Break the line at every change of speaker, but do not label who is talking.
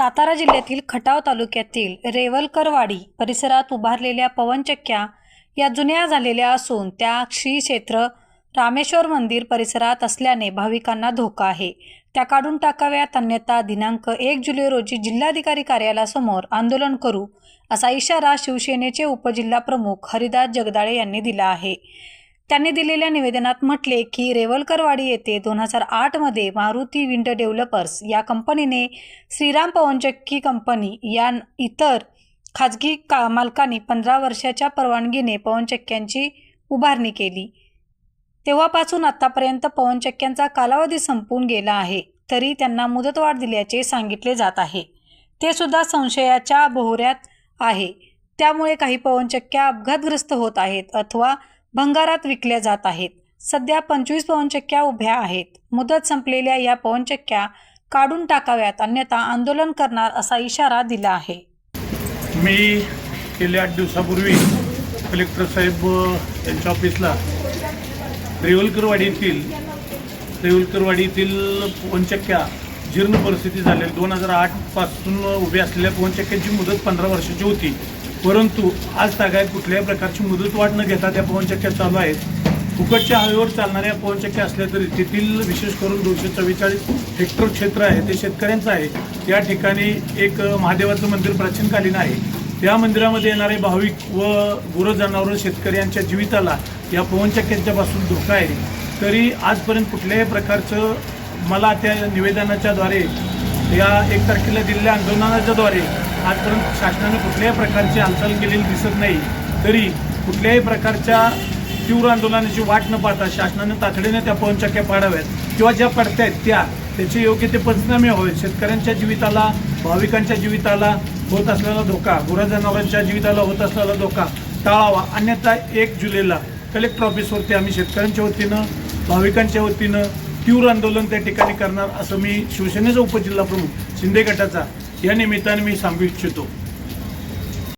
सातारा जिल्ह्यातील खटाव तालुक्यातील रेवलकरवाडी परिसरात उभारलेल्या पवनचक्क्या या जुन्या झालेल्या असून त्या श्री क्षेत्र रामेश्वर मंदिर परिसरात असल्याने भाविकांना धोका आहे. त्या काढून टाकाव्यात अन्यथा दिनांक एक जुलै रोजी जिल्हाधिकारी कार्यालयासमोर आंदोलन करू असा इशारा शिवसेनेचे उपजिल्हा प्रमुख हरिदास जगदाळे यांनी दिला आहे. त्यांनी दिलेल्या निवेदनात म्हटले की रेवलकरवाडी येथे दोन हजार आठमध्ये मारुती विंड डेव्हलपर्स या कंपनीने श्रीराम पवनचक्की कंपनी या इतर खाजगी का मालकांनी पंधरा वर्षाच्या परवानगीने पवनचक्क्यांची उभारणी केली. तेव्हापासून आतापर्यंत पवनचक्क्यांचा कालावधी संपून गेला आहे तरी त्यांना मुदतवाढ दिल्याचे सांगितले जात आहे. ते सुद्धा संशयाच्या बोहऱ्यात आहे. त्यामुळे काही पवनचक्क्या अपघातग्रस्त होत आहेत अथवा भंगारात विकल्या जात आहेत. सध्या पंचवीस पवनचक्क्या उभ्या आहेत. मुदत संपलेल्या या पवनचक्क्या काढून टाकाव्यात अन्यथा आंदोलन करणार असा इशारा दिला आहे.
मी गेल्या आठ दिवसापूर्वी कलेक्टर साहेब यांच्या ऑफिसला रेवलकरवाडी येथील रेवलकरवाडी येथील पवनचक्क्या जीर्ण परिस्थिती झालेली दोन हजार आठपासून उभ्या असलेल्या पवनचक्क्यांची मुदत पंधरा वर्षाची होती. परंतु आज तागायत कुठल्याही प्रकारची मुदत वाढ न घेता त्या पवनचक्क्या चालू आहेत. फुकटच्या हवेवर चालणाऱ्या पवनचक्क्या असल्या तरी तेथील विशेष करून दोनशे चव्वेचाळीस हेक्टर क्षेत्र आहे ते शेतकऱ्यांचं आहे. या ठिकाणी एक महादेवाचं मंदिर प्राचीनकालीन आहे. त्या मंदिरामध्ये येणारे भाविक व गुरं जनावरं शेतकऱ्यांच्या जीविताला या पवनचक्क्यांच्यापासून धोका आहे. तरी आजपर्यंत कुठल्याही प्रकारचं मला त्या निवेदनाच्याद्वारे या एक तारखेला दिलेल्या आंदोलनाच्या द्वारे आजपर्यंत शासनाने कुठल्याही प्रकारची हालचाल केलेली दिसत नाही तरी कुठल्याही प्रकारच्या तीव्र आंदोलनाची वाट न पाहता शासनाने तातडीने त्या पवनचक्क्या पाडाव्यात. किंवा ज्या पडतायत त्या त्याचे योग्य ते पंचनामे व्हावेत. शेतकऱ्यांच्या जीविताला भाविकांच्या जीविताला होत असलेला धोका गुरा जनावरांच्या जीविताला होत असलेला धोका टाळावा. अन्यथा एक जुलैला कलेक्टर ऑफिसवरती आम्ही शेतकऱ्यांच्या वतीनं भाविकांच्या वतीनं तीव्र आंदोलन त्या ठिकाणी करणार असं मी शिवसेनेचा उपजिल्हा प्रमुख शिंदे गटाचा या निमित्ताने मी सांगू इच्छितो.